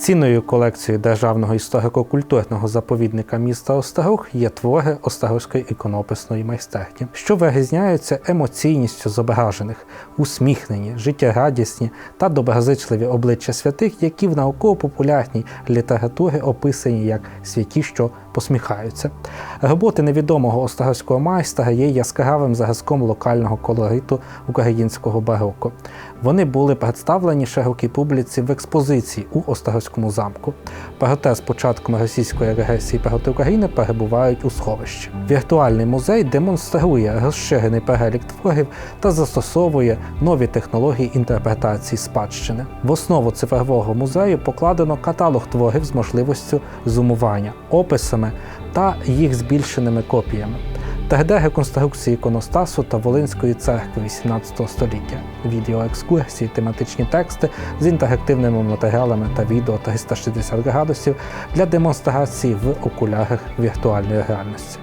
Цінною колекцією Державного історико-культурного заповідника міста Острог є твори Острогської іконописної майстерні, що вирізняються емоційністю зображених, усміхнені, життєрадісні та доброзичливі обличчя святих, які в науково-популярній літературі описані як святі, що посміхаються. Роботи невідомого острогського майстра є яскравим зразком локального колориту українського бароко. Вони були представлені широкій публіці в експозиції у Острогському замку. Проте з початком російської агресії проти України перебувають у сховищі. Віртуальний музей демонструє розширений перелік творів та застосовує нові технології інтерпретації спадщини. В основу цифрового музею покладено каталог творів з можливістю зумування, описами та їх збільшеними копіями. 3D-реконструкції іконостасу та Волинської церкви XVIII століття, відеоекскурсії, тематичні тексти з інтерактивними матеріалами та відео 360 градусів для демонстрації в окулярах віртуальної реальності.